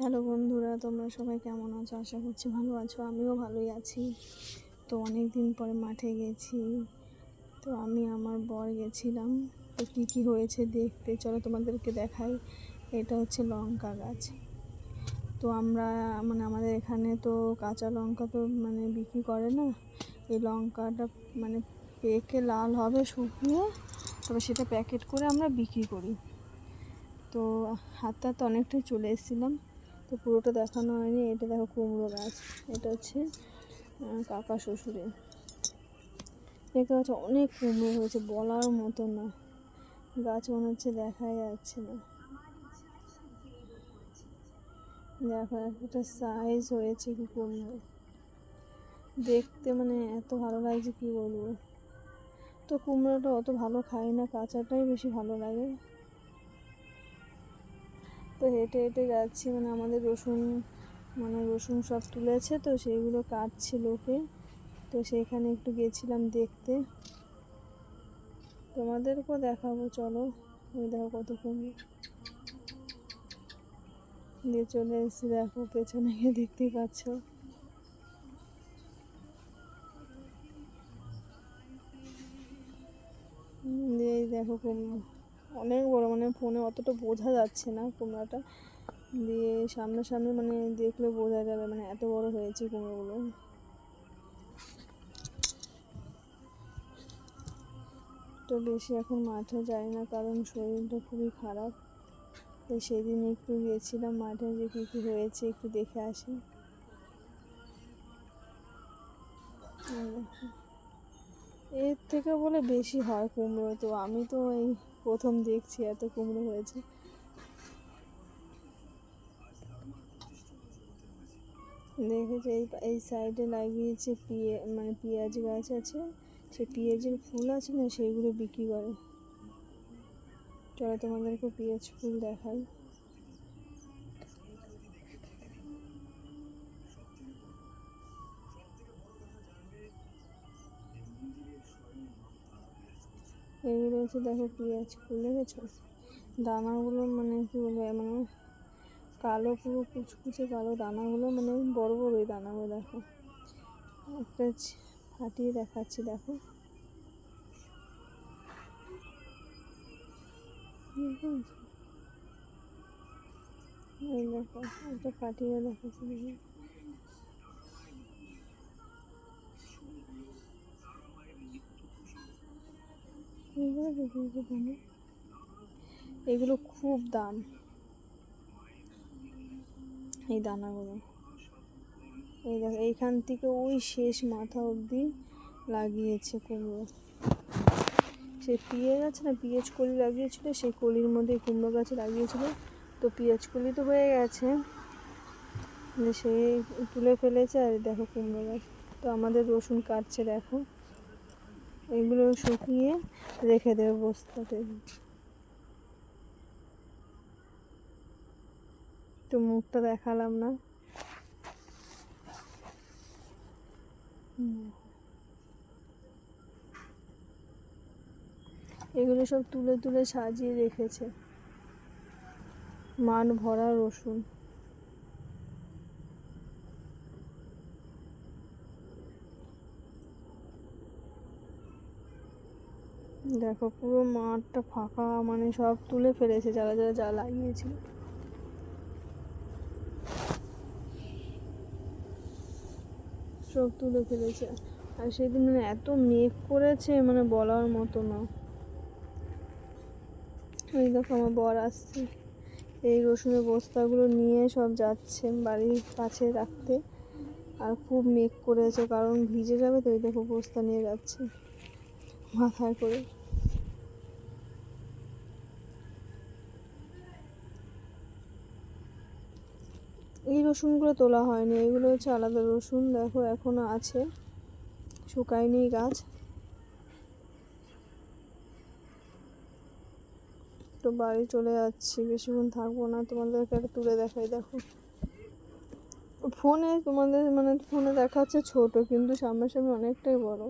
Hello বন্ধুরা, তোমরা সবাই কেমন আছো? আশা করছি ভালো আছো, আমিও ভালোই আছি। তো অনেক দিন পরে মাঠে গেছি, তো আমি আমার বর গেছিলাম। তো কী কী হয়েছে দেখতে, চলো তোমাদেরকে দেখাই। এটা হচ্ছে লঙ্কা গাছ। তো আমরা মানে আমাদের এখানে তো কাঁচা লঙ্কা তো মানে বিক্রি করে না। এই লঙ্কাটা মানে পেকে লাল হবে, শুকিয়ে, তবে সেটা প্যাকেট করে আমরা বিক্রি করি। তো হাতে হাতে অনেকটাই চলে এসেছিলাম। তো পুরোটা দেখানো হয়নি। এটা দেখো কুমড়ো গাছ। এটা হচ্ছে কাকা শ্বশুরের। দেখতে পাচ্ছ, অনেক কুমড়ো হয়েছে, বলার মতো না। গাছ মনে হচ্ছে দেখাই যাচ্ছে না। দেখো, একটা সাইজ হয়েছে কি কুমড়ো। দেখতে মানে এত ভালো লাগছে, কি বলব। তো কুমড়োটা অত ভালো খাই না, কাঁচাটাই বেশি ভালো লাগে। তো হেঁটে হেঁটে যাচ্ছি মানে আমাদের রসুন মানে রসুন সব তুলেছে তো সেইগুলো কাটছে লোকে। তো সেইখানে একটু গেছিলাম দেখতে। তোমাদেরকেও দেখাবো, চলো। ওই দেখো কত কুমড়ো দিয়ে চলে এসেছি, দেখো পেছনে গিয়ে দেখতেই পাচ্ছ। দিয়ে দেখো কুমড়ো অনেক বড় মানে ফোনে অতটা বোঝা যাচ্ছে না কুমড়াটা। দিয়ে সামনাসামনি মানে দেখলে বোঝা যাবে মানে এত বড় হয়েছে কুমড়োগুলো। তো বেশি এখন মাঠে যাই না, কারণ শরীরটা খুবই খারাপ। তো সেদিন একটু গিয়েছিলাম মাঠে যে কী কী হয়েছে, একটু দেখে আসি। এর থেকে বলে বেশি হয় কুমড়ো তো, আমি তো এই প্রথম দেখছি, এত কুমড়ো হয়েছে। দেখেছি, এই এই সাইডে লাগিয়েছে পিয়ে মানে পেঁয়াজ গাছ আছে, সে পেঁয়াজের ফুল আছে না সেইগুলো বিক্রি করে। চলো তোমাদেরকে পেঁয়াজ ফুল দেখাই। এইগুলো হচ্ছে দেখো পেঁয়াজ দেখেছ দানাগুলো মানে কি বলব মানে কালো পুরো কুচকুচে কালো দানাগুলো মানে বড় বড় ওই দানাগুলো দেখো। একটা ফাটিয়ে দেখাচ্ছি, দেখো। দেখো, একটা ফাটিয়ে দেখাচ্ছি, দেখো। এগুলো খুব দাম। এই দানাগুলো। এই দেখো, এইখান থেকে ওই শেষ মাথা অবধি লাগিয়েছে কুমড়ো। সেই পেঁয়াজ আছে না, পেঁয়াজ কলি লাগিয়েছিল সেই কলির মধ্যে কুমড়ো গাছ লাগিয়েছিল। তো পেঁয়াজ কলি তো হয়ে গেছে। সে তুলে ফেলেছে আর দেখো কুমড়ো গাছ। তো আমাদের রসুন কাটছে, দেখো। এগুলো শুকিয়ে রেখে দেবে বস্তাতে। তো মুখটা দেখালাম না। এগুলো সব তুলে তুলে সাজিয়ে রেখেছে। মান ভরা রসুন। দেখো, পুরো মাঠটা ফাঁকা মানে সব তুলে ফেলেছে যারা যারা যা লাগিয়েছিল সব তুলে ফেলেছে। আর সেদিন মানে এত মেঘ করেছে মানে বলার মতো না। ওই দেখো, আমার বর আসছে। এই রসুনের বস্তাগুলো নিয়ে সব যাচ্ছে বাড়ির কাছে রাখতে। আর খুব মেঘ করেছে, কারণ ভিজে যাবে তো, এই দেখো বস্তা নিয়ে যাচ্ছে। মাথায় করে। এই রসুনগুলো তোলা হয়নি, এগুলো হচ্ছে আলাদা রসুন, দেখো এখনও আছে, শুকায়নি গাছ। তো বাড়ি চলে যাচ্ছি, বেশিক্ষণ থাকব না, তোমাদেরকে একটা তুলে দেখাই, দেখো। ফোনে তোমাদের মানে ফোনে দেখাচ্ছে ছোট, কিন্তু সামনাসামনি অনেকটাই বড়।